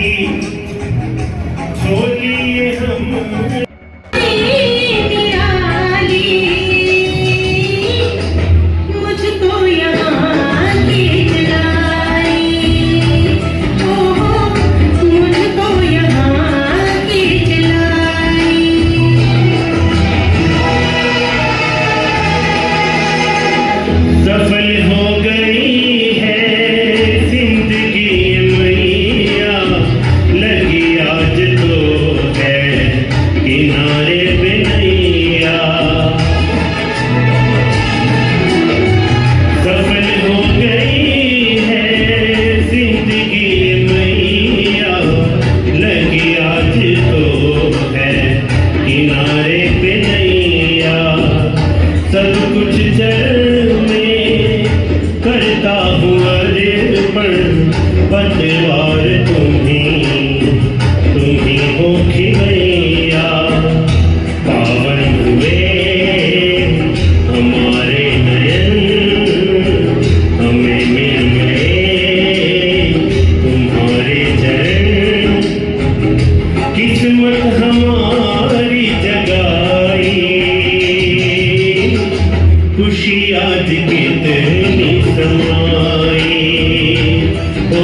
की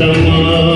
Sama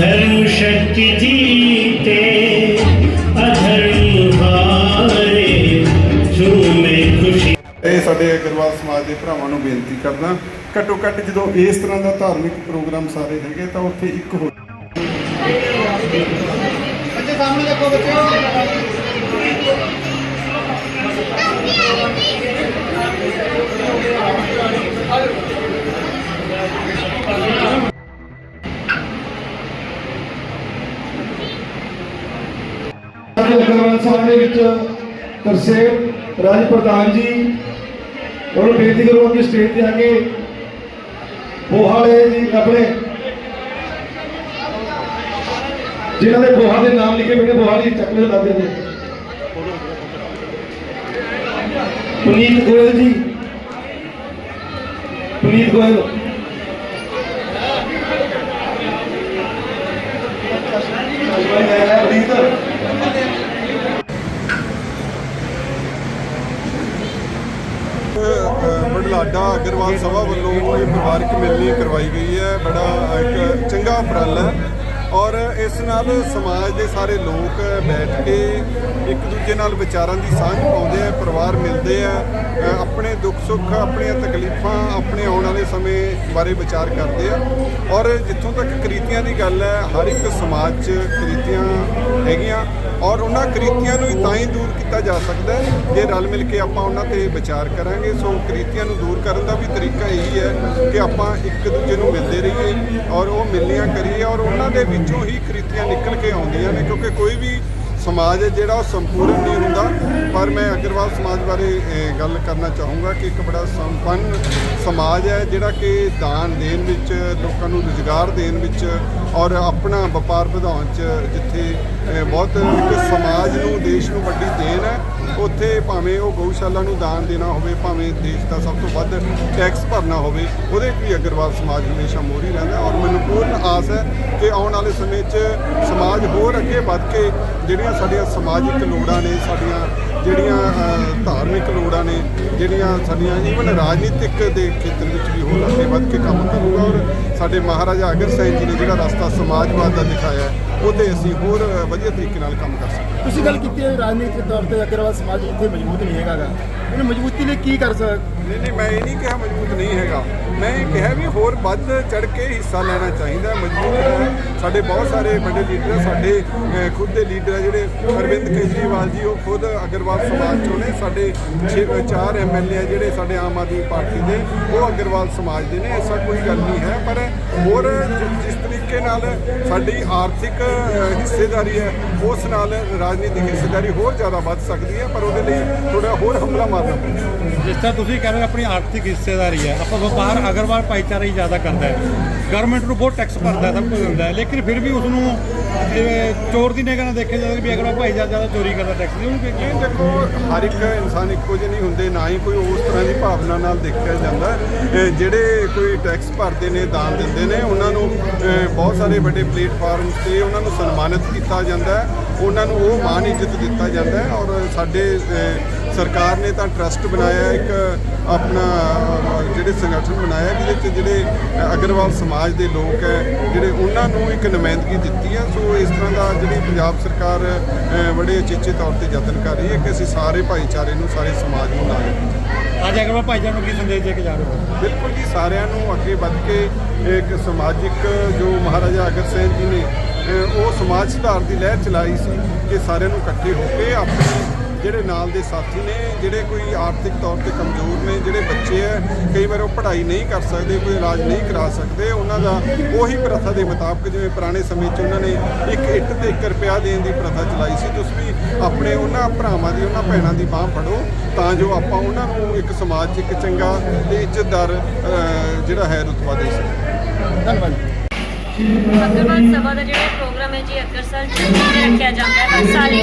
सत्य जीते अधर्म हारे झूमे खुशी ਇਹ ਸਾਡੇ ਅਗਰਵਾਲ ਸਮਾਜ ਦੇ ਭਰਾਵਾਂ ਨੂੰ ਬੇਨਤੀ ਕਰਦਾ ਘੱਟੋ ਘੱਟ ਜਦੋਂ ਇਸ ਤਰ੍ਹਾਂ ਦਾ ਧਾਰਮਿਕ ਪ੍ਰੋਗਰਾਮ ਸਾਰੇ ਹੈਗੇ ਤਾਂ ਉੱਥੇ ਇੱਕ ਹੋ ਸਾਡੇ ਵਿੱਚ ਤਰਸੇਮ ਰਾਜ ਪ੍ਰਧਾਨ ਜੀ, ਉਹਨੂੰ ਬੇਨਤੀ ਕਰੂੰਗਾ ਕਿ ਸਟੇਜ ਤੇ ਆ ਕੇ ਬੋਹਾਲੇ ਜੀ ਆਪਣੇ ਜਿਨ੍ਹਾਂ ਦੇ ਬੋਹਾ ਦੇ ਨਾਮ ਲਿਖੇ ਮੇਰੇ ਬੋਹਾਲੀ ਚੱਕਲੇ ਦਾਦੇ ਨੇ ਪੁਨੀਤ ਗੋਇਲ ਜੀ। ਪੁਨੀਤ ਗੋਇਲ। ਪੁਨੀਤ ਬੜਲਾਡਾ ਅਗਰਵਾਲ ਸਭਾ ਵੱਲੋਂ ਇਹ ਪਰਿਵਾਰਕ ਮਿਲਣੀ ਕਰਵਾਈ ਗਈ ਹੈ। ਬੜਾ ਇੱਕ ਚੰਗਾ ਉਪਰਾਲਾ ਹੈ ਔਰ ਇਸ ਨਾਲ ਸਮਾਜ ਦੇ ਸਾਰੇ ਲੋਕ ਬੈਠ ਕੇ ਇੱਕ ਦੂਜੇ ਨਾਲ ਵਿਚਾਰਾਂ ਦੀ ਸਾਂਝ ਪਾਉਂਦੇ ਆ, ਪਰਿਵਾਰ ਮਿਲਦੇ ਆ ਆਪਣੇ ਦੁੱਖ ਸੁੱਖ, ਆਪਣੀਆਂ ਤਕਲੀਫਾਂ, ਆਪਣੇ ਆਉਣ ਵਾਲੇ ਸਮੇਂ ਬਾਰੇ ਵਿਚਾਰ ਕਰਦੇ ਆ। ਔਰ ਜਿੱਥੋਂ ਤੱਕ ਕ੍ਰਿਤੀਆਂ ਦੀ ਗੱਲ ਹੈ, ਹਰ ਇੱਕ ਸਮਾਜ 'ਚ ਕ੍ਰਿਤੀਆਂ ਹੈਗੀਆਂ। ਔਰ ਉਹਨਾਂ ਕ੍ਰੀਤੀਆਂ ਨੂੰ ਵੀ ਤਾਂ ਹੀ ਦੂਰ ਕੀਤਾ ਜਾ ਸਕਦਾ ਹੈ ਜੇ ਰਲ ਮਿਲ ਕੇ ਆਪਾਂ ਉਹਨਾਂ ਤੇ ਵਿਚਾਰ ਕਰਾਂਗੇ। ਸੋ ਕ੍ਰੀਤੀਆਂ ਨੂੰ ਦੂਰ ਕਰਨ ਦਾ ਵੀ ਤਰੀਕਾ ਇਹੀ ਹੈ ਕਿ ਆਪਾਂ ਇੱਕ ਦੂਜੇ ਨੂੰ ਮਿਲਦੇ ਰਹੀਏ ਔਰ ਉਹ ਮਿਲਨੀਆਂ ਕਰੀਏ ਔਰ ਉਹਨਾਂ ਦੇ ਵਿੱਚੋਂ ਹੀ ਕ੍ਰੀਤੀਆਂ ਨਿਕਲ ਕੇ ਆਉਂਦੀਆਂ ਨੇ ਕਿਉਂਕਿ ਕੋਈ ਵੀ ਸਮਾਜ ਹੈ ਜਿਹੜਾ ਉਹ ਸੰਪੂਰਨ ਨਹੀਂ ਹੁੰਦਾ। ਪਰ ਮੈਂ ਅਗਰਵਾਲ ਸਮਾਜ ਬਾਰੇ ਗੱਲ ਕਰਨਾ ਚਾਹੂੰਗਾ ਕਿ ਇੱਕ ਬੜਾ ਸੰਪੰਨ ਸਮਾਜ ਹੈ ਜਿਹੜਾ ਕਿ ਦਾਨ ਦੇਣ ਵਿੱਚ, ਲੋਕਾਂ ਨੂੰ ਰੁਜ਼ਗਾਰ ਦੇਣ ਵਿੱਚ ਔਰ ਆਪਣਾ ਵਪਾਰ ਵਧਾਉਣ 'ਚ ਜਿੱਥੇ ਬਹੁਤ ਇੱਕ ਸਮਾਜ ਨੂੰ, ਦੇਸ਼ ਨੂੰ ਵੱਡੀ ਦੇਣ ਹੈ। ਉੱਥੇ ਭਾਵੇਂ ਉਹ ਗਊਸ਼ਾਲਾ ਨੂੰ ਦਾਨ ਦੇਣਾ ਹੋਵੇ, ਭਾਵੇਂ ਦੇਸ਼ ਦਾ ਸਭ ਤੋਂ ਵੱਧ ਟੈਕਸ ਭਰਨਾ ਹੋਵੇ, ਉਹਦੇ 'ਚ ਵੀ ਅਗਰਵਾਲ ਸਮਾਜ ਹਮੇਸ਼ਾ ਮੋਹਰੀ ਰਹਿੰਦਾ ਔਰ ਮੈਨੂੰ ਪੂਰਨ ਆਸ ਹੈ ਕਿ ਆਉਣ ਵਾਲੇ ਸਮੇਂ 'ਚ ਸਮਾਜ ਹੋਰ ਅੱਗੇ ਵੱਧ ਕੇ ਜਿਹੜੀਆਂ ਸਾਡੀਆਂ ਸਮਾਜਿਕ ਲੋੜਾਂ ਨੇ ਸਾਡੀਆਂ ਜਿਹੜੀਆਂ ਧਾਰਮਿਕ ਲੋੜਾਂ ਨੇ ਜਿਹੜੀਆਂ ਸਾਡੀਆਂ ਈਵਨ ਰਾਜਨੀਤਿਕ ਦੇ ਖੇਤਰ ਵਿੱਚ ਵੀ ਹੋਰ ਅੱਗੇ ਵੱਧ ਕੇ ਕੰਮ ਕਰੂਗਾ। ਔਰ ਸਾਡੇ ਮਹਾਰਾਜਾ ਅਗਰ ਸਿੰਘ ਜੀ ਨੇ ਜਿਹੜਾ ਰਸਤਾ ਸਮਾਜਵਾਦ ਦਾ ਦਿਖਾਇਆ ਹੈ, ਉਹਤੇ ਅਸੀਂ ਹੋਰ ਵਧੀਆ ਤਰੀਕੇ ਨਾਲ ਕੰਮ ਕਰ ਸਕਦੇ ਤੁਸੀਂ ਗੱਲ ਕੀਤੀ ਹੈ ਰਾਜਨੀਤਿਕ ਤੌਰ ਤੇ ਅਗਰਵਾਲ ਸਮਾਜ ਇੱਥੇ ਮਜ਼ਬੂਤ ਨਹੀਂ ਹੈਗਾ ਗਾ। ਇਹਨੂੰ ਮਜ਼ਬੂਤੀ ਲਈ ਕੀ ਕਰ ਸਕ ਨਹੀਂ ਨਹੀਂ ਮੈਂ ਇਹ ਨਹੀਂ ਕਿਹਾ ਮਜ਼ਬੂਤ ਨਹੀਂ ਹੈਗਾ। ਮੈਂ ਇਹ ਕਿਹਾ ਵੀ ਹੋਰ ਵੱਧ ਚੜ ਕੇ ਹਿੱਸਾ ਲੈਣਾ ਚਾਹੀਦਾ ਮਜ਼ਬੂਤ ਸਾਡੇ ਬਹੁਤ ਸਾਰੇ ਵੱਡੇ ਲੀਡਰ ਸਾਡੇ ਖੁਦ ਦੇ ਲੀਡਰ ਜਿਹੜੇ ਅਰਵਿੰਦ ਕੇਜਰੀਵਾਲ ਜੀ ਉਹ ਖੁਦ ਅਗਰਵਾਲ ਸਮਾਜ ਚੋਂ ਨੇ ਸਾਡੇ ਛੇ- ਅਹ, ਚਾਰ ਐਮਐਲਏ ਆ ਜਿਹੜੇ ਸਾਡੇ ਆਮ ਆਦਮੀ ਪਾਰਟੀ ਦੇ ਉਹ ਅਗਰਵਾਲ ਸਮਾਜ ਦੇ ਨੇ ਐਸਾ ਕੋਈ ਗੱਲ ਨਹੀਂ ਹੈ। ਪਰ ਹੋਰ ਜਿਸ ਤਰੀਕੇ ਨਾਲ ਸਾਡੀ ਆਰਥਿਕ ਹਿੱਸੇਦਾਰੀ ਹੈ ਉਸ ਨਾਲ ਰਾਜਨੀਤਿਕ ਹਿੱਸੇਦਾਰੀ ਹੋਰ ਜ਼ਿਆਦਾ ਵੱਧ ਸਕਦੀ ਹੈ ਪਰ ਉਹਦੇ ਲਈ ਥੋੜਾ ਹੋਰ ਹਮਲਾ ਮਾਰਨਾ ਪਊਗਾ। ਜਿਸ ਤਰ੍ਹਾਂ ਤੁਸੀਂ ਕਹਿ ਰਹੇ ਹੋ ਆਪਣੀ ਆਰਥਿਕ ਹਿੱਸੇਦਾਰੀ ਹੈ ਆਪਾਂ ਵਪਾਰ ਅਗਰਵਾਲ ਭਾਈਚਾਰਾ ਹੀ ਜ਼ਿਆਦਾ ਕਰਦਾ ਹੈ। ਗਵਰਨਮੈਂਟ ਨੂੰ ਬਹੁਤ ਟੈਕਸ ਭਰਦਾ ਹੈ, ਸਭ ਕੁਝ ਹੁੰਦਾ ਹੈ ਲੇਕਿਨ ਫਿਰ ਵੀ ਉਸ ਨੂੰ ਜਿਵੇਂ ਚੋਰ ਦੀ ਨਿਗਾਹ ਨਾਲ ਦੇਖਿਆ ਜਾਂਦਾ ਵੀ ਅਗਰਵਾਲ ਭਾਈਚਾਰਾ ਜ਼ਿਆਦਾ ਚੋਰੀ ਕਰਦਾ ਟੈਕਸ ਨਹੀਂ ਉਹਨੂੰ ਇਹ ਦੇਖੋ ਹਰ ਇੱਕ ਇਨਸਾਨ ਇੱਕੋ ਜਿਹੇ ਨਹੀਂ ਹੁੰਦੇ ਨਾ ਹੀ ਕੋਈ ਉਸ ਤਰ੍ਹਾਂ ਦੀ ਭਾਵਨਾ ਨਾਲ ਦੇਖਿਆ ਜਾਂਦਾ। ਇਹ ਜਿਹੜੇ ਕੋਈ ਟੈਕਸ ਭਰਦੇ ਨੇ ਦਾਨ ਦਿੰਦੇ ਨੇ ਉਹਨਾਂ ਨੂੰ ਅਹ, ਬਹੁਤ ਸਾਰੇ ਵੱਡੇ ਪਲੇਟਫਾਰਮ ਤੇ ਉਹਨਾਂ ਨੂੰ ਸਨਮਾਨਿਤ ਕੀਤਾ ਜਾਂਦਾ ਹੈ। ਉਹਨਾਂ ਨੂੰ ਉਹ ਮਾਣ ਇੱਜ਼ਤ ਦਿੱਤਾ ਜਾਂਦਾ ਹੈ ਔਰ ਸਾਡੇ ਅਹ, ਸਰਕਾਰ ਨੇ ਤਾਂ ਟਰਸਟ ਬਣਾਇਆ ਇੱਕ ਆਪਣਾ ਜਿਹੜੇ ਸੰਗਠਨ ਬਣਾਇਆ ਜਿਹਦੇ ਚ ਜਿਹੜੇ ਅਗਰਵਾਲ ਸਮਾਜ ਦੇ ਲੋਕ ਹੈ ਜਿਹੜੇ ਉਹਨਾਂ ਨੂੰ ਇੱਕ ਨੁਮਾਇੰਦਗੀ ਦਿੱਤੀ ਹੈ ਸੋ ਇਸ ਤਰ੍ਹਾਂ ਦਾ ਜਿਹੜੀ ਪੰਜਾਬ ਸਰਕਾਰ ਬੜੇ ਉਚੇਚੇ ਤੌਰ ਤੇ ਯਤਨ ਕਰ ਰਹੀ ਹੈ ਕਿ ਅਸੀਂ ਸਾਰੇ ਭਾਈਚਾਰੇ ਨੂੰ ਸਾਰੇ ਸਮਾਜ ਨੂੰ ਨਾਲ। ਅੱਜ ਅਗਰਵਾਲ ਭਾਈਚਾਰੇ ਨੂੰ ਕੀ ਸੰਦੇਸ਼ ਦੇ ਕੇ ਜਾ ਰਹੇ ਹੋ ਬਿਲਕੁਲ ਜੀ ਸਾਰਿਆਂ ਨੂੰ ਅੱਗੇ ਵੱਧ ਕੇ ਇੱਕ ਸਮਾਜਿਕ ਜੋ ਮਹਾਰਾਜਾ ਅਗਰ ਸਿੰਘ ਜੀ ਨੇ ਉਹ ਸਮਾਜ ਸੁਧਾਰ ਦੀ ਲਹਿਰ ਚਲਾਈ ਸੀ ਕਿ ਸਾਰਿਆਂ ਨੂੰ ਇਕੱਠੇ ਹੋ ਕੇ ਆਪਣੇ ਜਿਹੜੇ ਨਾਲ ਦੇ ਸਾਥੀ ਨੇ, ਜਿਹੜੇ ਕੋਈ ਆਰਥਿਕ ਤੌਰ ਤੇ ਕਮਜ਼ੋਰ ਨੇ, ਜਿਹੜੇ ਬੱਚੇ ਹੈ ਕਈ ਵਾਰ ਉਹ ਪੜ੍ਹਾਈ ਨਹੀਂ ਕਰ ਸਕਦੇ, ਕੋਈ ਇਲਾਜ ਨਹੀਂ ਕਰਾ ਸਕਦੇ, ਉਹਨਾਂ ਦਾ ਉਹੀ ਪ੍ਰਥਾ ਦੇ ਮੁਤਾਬਕ ਜਿਵੇਂ ਪੁਰਾਣੇ ਸਮੇਂ 'ਚ ਉਹਨਾਂ ਨੇ ਇੱਕ ਇੱਟ ਤੇ 1 ਰੁਪਿਆ ਦੇਣ ਦੀ ਪ੍ਰਥਾ ਚਲਾਈ ਸੀ, ਤੁਸੀਂ ਵੀ ਆਪਣੇ ਉਹਨਾਂ ਭਰਾਵਾਂ ਦੀ, ਉਹਨਾਂ ਭੈਣਾਂ ਦੀ ਬਾਹ ਫੜੋ, ਤਾਂ ਜੋ ਆਪਾਂ ਉਹਨਾਂ ਨੂੰ ਇੱਕ ਸਮਾਜ 'ਚ ਇੱਕ ਚੰਗਾ ਤੇ ਇੱਜ਼ਤਦਾਰ ਜਿਹੜਾ ਹੈ ਰੁਤਬਾ ਦੇ ਸਕੀਏ। ਧੰਨਵਾਦ। ਅਗਰਵਾਲ ਸਭਾ ਦਾ ਜਿਹੜਾ ਪ੍ਰੋਗਰਾਮ ਹੈ ਜੀ ਅਗਰਸਰ ਰੱਖਿਆ ਜਾਂਦਾ ਹੈ, ਹਰ ਸਾਲ ਹੀ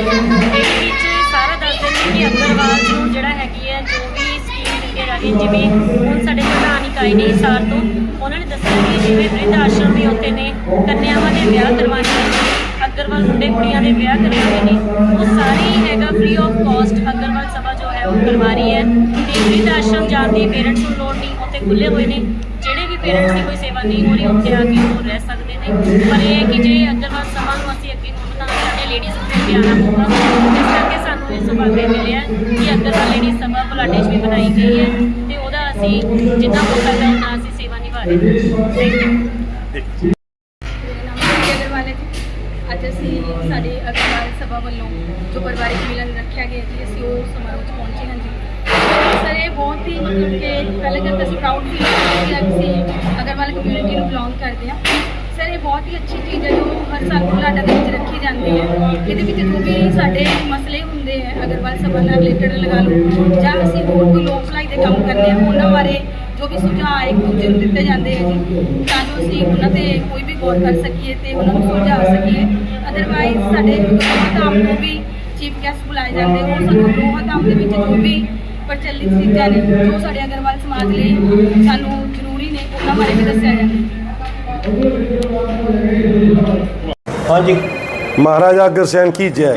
ਸਕੀਮ ਜਿਵੇਂ ਹੁਣ ਸਾਡੇ ਪ੍ਰਧਾਨ ਇਕਾਈ ਨੇ ਹਿਸਾਰ ਤੋਂ, ਉਹਨਾਂ ਨੇ ਦੱਸਿਆ ਕਿ ਜਿਵੇਂ ਬ੍ਰਿਧ ਆਸ਼ਰਮ ਵੀ ਉੱਥੇ ਨੇ, ਕੰਨਿਆਵਾਂ ਦੇ ਵਿਆਹ ਕਰਵਾਉਣੇ ਨੇ, ਅਗਰਵਾਲ ਮੁੰਡੇ ਕੁੜੀਆਂ ਦੇ ਵਿਆਹ ਕਰਵਾਉਣੇ ਨੇ, ਉਹ ਸਾਰੇ ਹੀ ਹੈਗਾ free of cost Agarwal Sabha ਜੋ ਹੈ ਉਹ ਕਰਵਾ ਰਹੀ ਹੈ। ਤੇ ਬ੍ਰਿਧ ਆਸ਼ਰਮ ਜਾਣ ਦੀ ਪੇਰੈਂਟਸ ਨੂੰ ਲੋੜ ਨਹੀਂ, ਉੱਥੇ ਖੁੱਲੇ ਹੋਏ ਨੇ, ਜਿਹੜੇ ਵੀ ਪੇਰੈਂਟਸ ਦੀ ਕੋਈ ਸੇਵਾ ਨਹੀਂ ਹੋ ਰਹੀ, ਉੱਥੇ ਆ ਕੇ ਉਹ ਰਹਿ ਸਕਦੇ ਨੇ। ਪਰ ਇਹ ਹੈ ਕਿ ਜੇ ਅਗਰਵਾਲ ਸਭਾ ਨੂੰ ਅਸੀਂ ਅੱਗੇ ਵਧਾਉਣਾ ਸਾਡੇ ਲੇਡੀਜ਼ ਨੂੰ ਵੀ ਆਉਣਾ ਪਊਗਾ ਇਸ ਕਰਕੇ ਸੁਭਾਗੇ ਮਿਲਿਆ ਕਿ ਅਗਰਵਾਲ ਲੇਡੀਜ਼ ਸਭਾ ਬੁਲਾਡੇ ਵੀ ਬਣਾਈ ਗਈ ਹੈ ਤੇ ਉਹਦਾ ਅਸੀਂ ਜਿੰਨਾ ਹੋ ਸਕਦਾ ਉਹਨਾਂ ਅਸੀਂ ਸੇਵਾ ਨਿਭਾ ਰਹੇ ਹਾਂ। ਥੈਂਕ ਯੂ ਅੱਜ ਅਸੀਂ ਸਾਡੇ ਅਗਰਵਾਲ ਸਭਾ ਵੱਲੋਂ ਜੋ ਪਰਿਵਾਰਿਕ ਮਿਲਨ ਰੱਖਿਆ ਗਿਆ ਜੀ, ਅਸੀਂ ਉਹ ਸਮਾਰੋਹ 'ਚ ਪਹੁੰਚੇ ਹਾਂ ਜੀ। ਸਰ, ਇਹ ਬਹੁਤ ਹੀ ਮਤਲਬ ਕਿ ਪਹਿਲਾਂ ਤਾਂ ਅਸੀਂ ਪ੍ਰਾਊਡ ਫੀਲ ਕਰਦੇ ਹਾਂ ਕਿ ਅਸੀਂ ਅਗਰਵਾਲ ਕਮਿਊਨਿਟੀ ਨੂੰ ਬਿਲੋਂਗ ਕਰਦੇ ਹਾਂ। ਇਹ ਬਹੁਤ ਹੀ ਅੱਛੀ ਚੀਜ਼ ਹੈ ਜੋ ਹਰ ਸਾਲ ਬੁਲਾਡਾ ਦੇ ਵਿੱਚ ਰੱਖੀ ਜਾਂਦੀ ਹੈ। ਇਹਦੇ ਵਿੱਚ ਜੋ ਵੀ ਸਾਡੇ ਮਸਲੇ ਹੁੰਦੇ ਹੈ, ਅਗਰਵਾਲ ਸਭਾ ਨਾਲ ਰਿਲੇਟਡ ਲਗਾ ਲਓ, ਜਾਂ ਅਸੀਂ ਹੋਰ ਕੋਈ ਲੋਕ ਭਲਾਈ ਦੇ ਕੰਮ ਕਰਨੇ ਆ ਉਹਨਾਂ ਬਾਰੇ ਜੋ ਵੀ ਸੁਝਾਅ ਇੱਕ ਦੂਜੇ ਨੂੰ ਦਿੱਤੇ ਜਾਂਦੇ ਹੈ ਜੀ। ਤਾਂ ਜੋ ਅਸੀਂ ਉਹਨਾਂ ਤੇ ਕੋਈ ਵੀ ਗੌਰ ਕਰ ਸਕੀਏ ਤੇ ਉਹਨਾਂ ਨੂੰ ਸੁਲਝਾ ਸਕੀਏ। ਅਦਰਵਾਈਜ਼ ਸਾਡੇ ਧਾਮ ਨੂੰ ਵੀ ਚੀਫ ਗੈਸਟ ਬੁਲਾਏ ਜਾਂਦੇ ਉਹ ਸਾਨੂੰ ਲੋਹਾ ਧਾਮ ਦੇ ਵਿੱਚ ਜੋ ਵੀ ਪ੍ਰਚਲਿਤ ਚੀਜ਼ਾਂ ਨੇ, ਜੋ ਸਾਡੇ ਅਗਰਵਾਲ ਸਮਾਜ ਲਈ ਸਾਨੂੰ ਜ਼ਰੂਰੀ ਨੇ, ਉਹਨਾਂ ਬਾਰੇ ਵੀ ਦੱਸਿਆ ਜਾਂਦਾ ਹਾਂਜੀ, ਮਹਾਰਾਜਾ ਅਗਰਸੈਨ ਕੀ ਜੈ।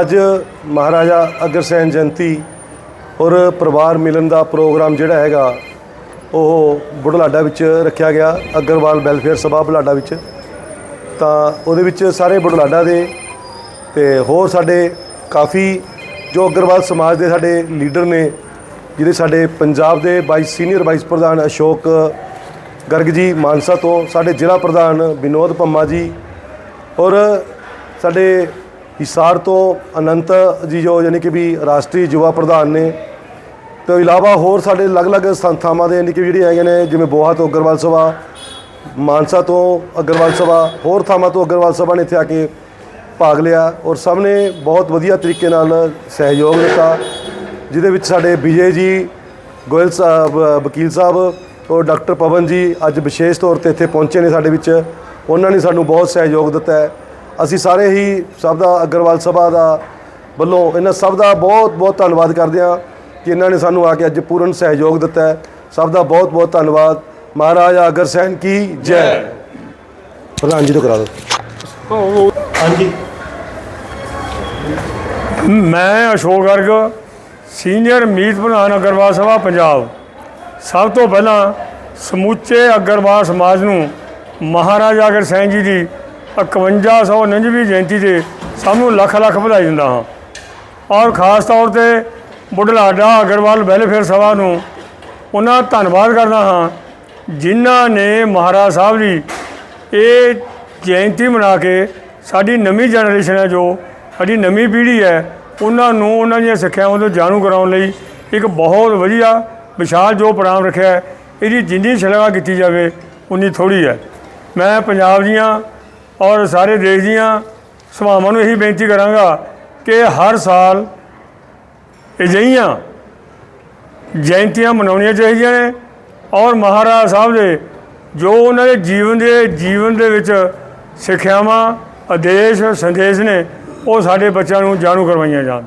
ਅੱਜ ਮਹਾਰਾਜਾ ਅਗਰਸੈਨ ਜਯੰਤੀ ਔਰ ਪਰਿਵਾਰ ਮਿਲਣ ਦਾ ਪ੍ਰੋਗਰਾਮ ਜਿਹੜਾ ਹੈਗਾ, ਉਹ ਬੁਢਲਾਡਾ ਵਿੱਚ ਰੱਖਿਆ ਗਿਆ, ਅਗਰਵਾਲ ਵੈਲਫੇਅਰ ਸਭਾ ਬੁਢਲਾਡਾ ਵਿੱਚ। ਤਾਂ ਉਹਦੇ ਵਿੱਚ ਸਾਰੇ ਬੁਢਲਾਡਾ ਦੇ ਤੇ ਹੋਰ ਸਾਡੇ ਕਾਫੀ ਜੋ ਅਗਰਵਾਲ ਸਮਾਜ ਦੇ ਸਾਡੇ ਲੀਡਰ ਨੇ ਜਿਹੜੇ ਸਾਡੇ ਪੰਜਾਬ ਦੇ ਵਾਈਸ ਸੀਨੀਅਰ ਵਾਈਸ ਪ੍ਰਧਾਨ ਅਸ਼ੋਕ ਗਰਗ ਜੀ ਮਾਨਸਾ ਤੋਂ ਸਾਡੇ ਜ਼ਿਲ੍ਹਾ ਪ੍ਰਧਾਨ ਵਿਨੋਦ ਪੰਮਾ ਜੀ ਔਰ ਸਾਡੇ ਹਿਸਾਰ ਤੋਂ ਅਨੰਤ ਜੀ ਜੋ ਯਾਨੀ ਕਿ ਵੀ ਰਾਸ਼ਟਰੀ ਯੁਵਾ ਪ੍ਰਧਾਨ ਨੇ ਤੋਂ ਇਲਾਵਾ ਹੋਰ ਸਾਡੇ ਅਲੱਗ-ਅਲੱਗ ਸੰਸਥਾਵਾਂ ਦੇ ਯਾਨੀ ਕਿ ਜਿਹੜੇ ਹੈਗੇ ਨੇ, ਜਿਵੇਂ ਬੋਹਾ ਤੋਂ ਅਗਰਵਾਲ ਸਭਾ, ਮਾਨਸਾ ਤੋਂ ਅਗਰਵਾਲ ਸਭਾ, ਹੋਰ ਥਾਵਾਂ ਤੋਂ ਅਗਰਵਾਲ ਸਭਾ ਨੇ ਇੱਥੇ ਆ ਕੇ ਭਾਗ ਲਿਆ ਔਰ ਸਭ ਨੇ ਬਹੁਤ ਵਧੀਆ ਤਰੀਕੇ ਨਾਲ ਸਹਿਯੋਗ ਦਿੱਤਾ, ਜਿਹਦੇ ਵਿੱਚ ਸਾਡੇ ਵਿਜੇ ਜੀ, ਗੋਇਲ ਸਾਹਿਬ ਵਕੀਲ ਸਾਹਿਬ ਔਰ ਡਾਕਟਰ ਪਵਨ ਜੀ ਅੱਜ ਵਿਸ਼ੇਸ਼ ਤੌਰ ਤੇ ਇੱਥੇ ਪਹੁੰਚੇ ਨੇ ਸਾਡੇ ਵਿੱਚ। ਉਹਨਾਂ ਨੇ ਸਾਨੂੰ ਬਹੁਤ ਸਹਿਯੋਗ ਦਿੱਤਾ ਹੈ। ਅਸੀਂ ਸਾਰੇ ਹੀ ਸਭ ਦਾ ਅਗਰਵਾਲ ਸਭਾ ਦਾ ਵੱਲੋਂ ਇਹਨਾਂ ਸਭ ਦਾ ਬਹੁਤ ਬਹੁਤ ਧੰਨਵਾਦ ਕਰਦੇ ਹਾਂ ਕਿ ਇਹਨਾਂ ਨੇ ਸਾਨੂੰ ਆ ਕੇ ਅੱਜ ਪੂਰਨ ਸਹਿਯੋਗ ਦਿੱਤਾ ਹੈ। ਸਭ ਦਾ ਬਹੁਤ ਬਹੁਤ ਧੰਨਵਾਦ। ਮਹਾਰਾਜਾ ਅਗਰਸੈਨ ਕੀ ਜੈ। ਪ੍ਰਧਾਨ ਜੀ ਤੋਂ ਕਰਾ ਦਿਓ। ਹਾਂਜੀ। ਮੈਂ ਅਸ਼ੋਕ ਗਰਗ ਸੀਨੀਅਰ ਮੀਤ ਪ੍ਰਧਾਨ ਅਗਰਵਾਲ ਸਭਾ ਪੰਜਾਬ। ਸਭ ਤੋਂ ਪਹਿਲਾਂ ਸਮੁੱਚੇ ਅਗਰਵਾਲ ਸਮਾਜ ਨੂੰ ਮਹਾਰਾਜਾ ਅਗਰ ਸਿੰਘ ਜੀ ਦੀ 5199ਵੀਂ ਜਯੰਤੀ ਤੇ ਸਭ ਨੂੰ ਲੱਖ ਲੱਖ ਵਧਾਈ ਦਿੰਦਾ ਹਾਂ। ਔਰ ਖਾਸ ਤੌਰ ਤੇ ਬੁਢਲਾਡਾ ਅਗਰਵਾਲ ਵੈਲਫੇਅਰ ਸਭਾ ਨੂੰ ਉਹਨਾਂ ਦਾ ਧੰਨਵਾਦ ਕਰਦਾ ਹਾਂ ਜਿਨ੍ਹਾਂ ਨੇ ਮਹਾਰਾਜ ਸਾਹਿਬ ਦੀ ਇਹ ਜਯੰਤੀ ਮਨਾ ਕੇ ਸਾਡੀ ਨਵੀਂ ਜਨਰੇਸ਼ਨ ਹੈ ਜੋ ਸਾਡੀ ਨਵੀਂ ਪੀੜ੍ਹੀ ਹੈ, ਉਹਨਾਂ ਨੂੰ ਉਹਨਾਂ ਦੀਆਂ ਸਿੱਖਿਆਵਾਂ ਤੋਂ ਜਾਣੂ ਕਰਾਉਣ ਲਈ ਇੱਕ ਬਹੁਤ ਵਧੀਆ ਵਿਸ਼ਾਲ ਜੋ ਪ੍ਰੋਗਰਾਮ ਰੱਖਿਆ ਹੈ, ਇਹਦੀ ਜਿੰਨੀ ਸ਼ਲਾਘਾ ਕੀਤੀ ਜਾਵੇ, ਉਨੀ ਥੋੜੀ ਹੈ। ਮੈਂ ਪੰਜਾਬ ਦੀਆਂ ਔਰ ਸਾਰੇ ਦੇਸ਼ ਦੀਆਂ ਸਭਾਵਾਂ ਨੂੰ ਇਹੀ ਬੇਨਤੀ ਕਰਾਂਗਾ ਕਿ ਹਰ ਸਾਲ ਅਜਿਹੀਆਂ ਜਯੰਤੀਆਂ ਮਨਾਉਣੀਆਂ ਚਾਹੀਦੀਆਂ ਨੇ ਔਰ ਮਹਾਰਾਜ ਸਾਹਿਬ ਦੇ ਜੋ ਉਹਨਾਂ ਦੇ ਜੀਵਨ ਦੇ ਜੀਵਨ ਦੇ ਵਿੱਚ ਸਿੱਖਿਆਵਾਂ, ਆਦੇਸ਼, ਸੰਦੇਸ਼ ਨੇ, ਉਹ ਸਾਡੇ ਬੱਚਿਆਂ ਨੂੰ ਜਾਣੂ ਕਰਵਾਈਆਂ ਜਾਣ।